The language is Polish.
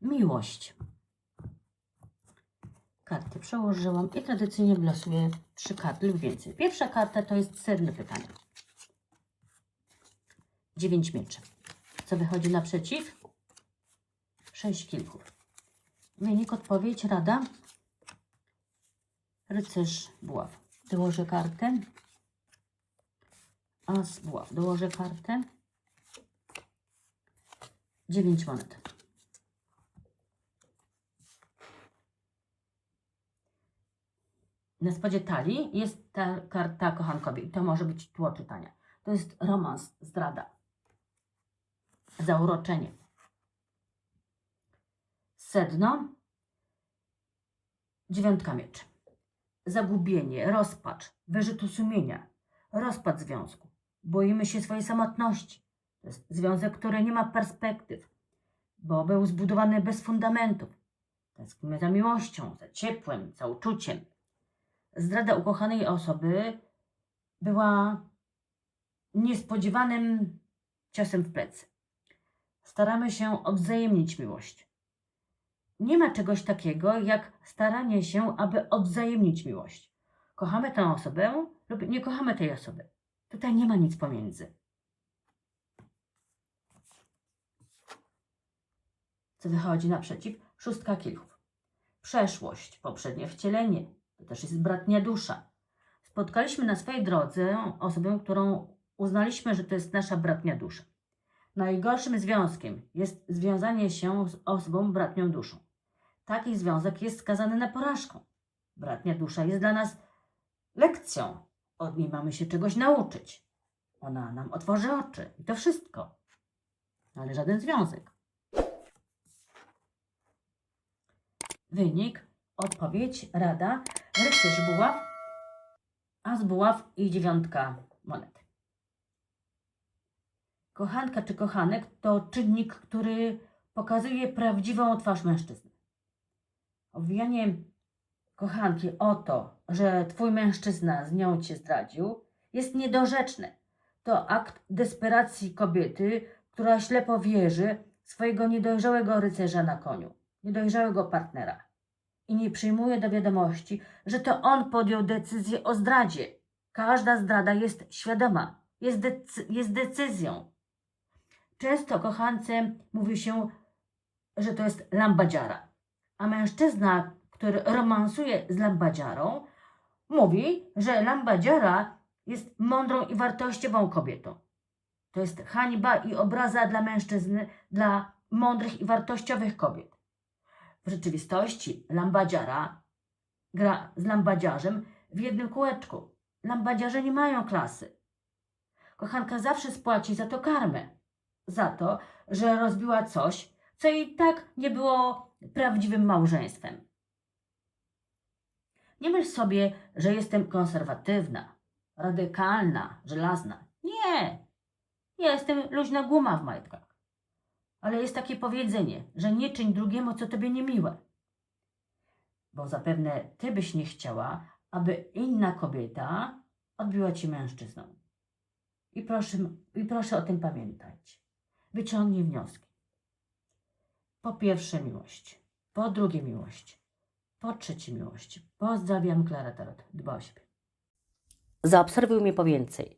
miłość. Karty przełożyłam i tradycyjnie wylosuję trzy karty lub więcej. Pierwsza karta to jest sedno pytania. Dziewięć mieczy. Co wychodzi naprzeciw? Sześć kilków. Wynik, odpowiedź, rada. Rycerz buław. Dołożę kartę. As buław. Dołożę kartę. Dziewięć monet. Na spodzie talii jest ta karta kochankowi. To może być tło czytania. To jest romans, zdrada, zauroczenie. Sedno, dziewiątka mieczy. Zagubienie, rozpacz, wyrzutu sumienia, rozpad związku. Boimy się swojej samotności. To jest związek, który nie ma perspektyw, bo był zbudowany bez fundamentów. Tęsknimy za miłością, za ciepłem, za uczuciem. Zdrada ukochanej osoby była niespodziewanym ciosem w plecy. Staramy się odwzajemnić miłość. Nie ma czegoś takiego jak staranie się, aby odwzajemnić miłość. Kochamy tę osobę lub nie kochamy tej osoby. Tutaj nie ma nic pomiędzy. Co wychodzi naprzeciw? Szóstka kilchów. Przeszłość, poprzednie wcielenie. To też jest bratnia dusza. Spotkaliśmy na swojej drodze osobę, którą uznaliśmy, że to jest nasza bratnia dusza. Najgorszym związkiem jest związanie się z osobą bratnią duszą. Taki związek jest skazany na porażkę. Bratnia dusza jest dla nas lekcją. Od niej mamy się czegoś nauczyć. Ona nam otworzy oczy. I to wszystko. Ale żaden związek. Wynik, odpowiedź, rada, rycerz buław, as buław i dziewiątka monet. Kochanka czy kochanek to czynnik, który pokazuje prawdziwą twarz mężczyzny. Obwijanie kochanki o to, że twój mężczyzna z nią cię zdradził, jest niedorzeczne. To akt desperacji kobiety, która ślepo wierzy swojego niedojrzałego rycerza na koniu, niedojrzałego partnera. I nie przyjmuje do wiadomości, że to on podjął decyzję o zdradzie. Każda zdrada jest świadoma, jest, decy- jest decyzją. Często kochance mówi się, że to jest lambadziara. A mężczyzna, który romansuje z lambadziarą, mówi, że lambadziara jest mądrą i wartościową kobietą. To jest hańba i obraza dla mężczyzny, dla mądrych i wartościowych kobiet. W rzeczywistości lambadziara gra z lambadziarzem w jednym kółeczku. Lambadziarze nie mają klasy. Kochanka zawsze spłaci za to karmę. Za to, że rozbiła coś, co i tak nie było prawdziwym małżeństwem. Nie myśl sobie, że jestem konserwatywna, radykalna, żelazna. Nie! Jestem luźna guma w majtkach. Ale jest takie powiedzenie, że nie czyń drugiemu, co tobie niemiłe. Bo zapewne ty byś nie chciała, aby inna kobieta odbiła ci mężczyzną. I proszę, I proszę o tym pamiętać. Wyciągnij wnioski. Po pierwsze miłość, po drugie miłość, po trzecie miłość. Pozdrawiam, Klara Tarot. Dba o siebie. Zaobserwuj mnie po więcej.